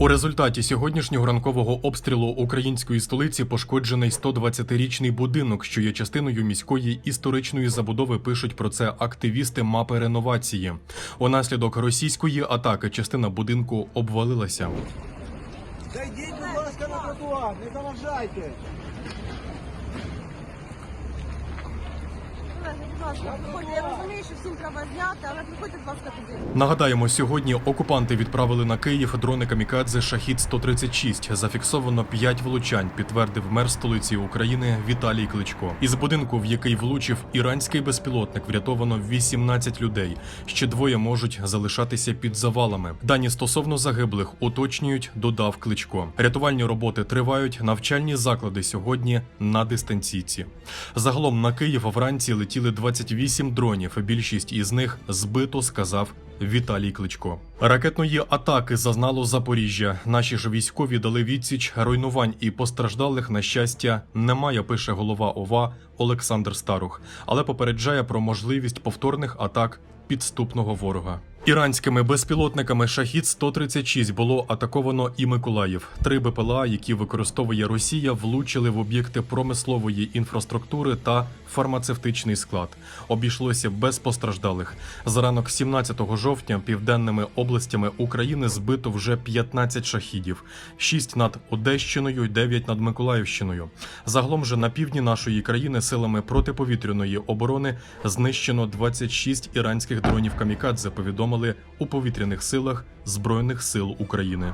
У результаті сьогоднішнього ранкового обстрілу української столиці пошкоджений 120-річний будинок, що є частиною міської історичної забудови. Пишуть про це активісти мапи реновації. Унаслідок російської атаки частина будинку обвалилася. Зайдіть, будь ласка, на тротуар, не заважайте. Колеги, будь Я розумію, що всім треба зняти, але приходьте, будь ласка, туди. Нагадаємо, сьогодні окупанти відправили на Київ дрони камікадзе Шахід 136 Зафіксовано 5 влучань. Підтвердив мер столиці України Віталій Кличко. Із будинку, в який влучив іранський безпілотник, врятовано 18 людей. Ще двоє можуть залишатися під завалами. Дані стосовно загиблих уточнюють, додав Кличко. Рятувальні роботи тривають. Навчальні заклади сьогодні на дистанційці. Загалом на Київ вранці летіли 28 дронів. Більшість із них збито, сказав Віталій Кличко. Ракетної атаки зазнало Запоріжжя. Наші ж військові дали відсіч руйнувань і постраждалих. На щастя, немає. Пише голова ОВА Олександр Старух, але попереджає про можливість повторних атак підступного ворога. Іранськими безпілотниками Шахід 136 було атаковано і Миколаїв. Три БПЛА, які використовує Росія, влучили в об'єкти промислової інфраструктури та фармацевтичний склад. Обійшлося без постраждалих. За ранок 17 жовтня південними областями України збито вже 15 шахідів, 6 над Одещиною, 9 над Миколаївщиною. Загалом же на півдні нашої країни силами протиповітряної оборони знищено 26 іранських дронів камікадзе. Повідомили у повітряних силах Збройних сил України.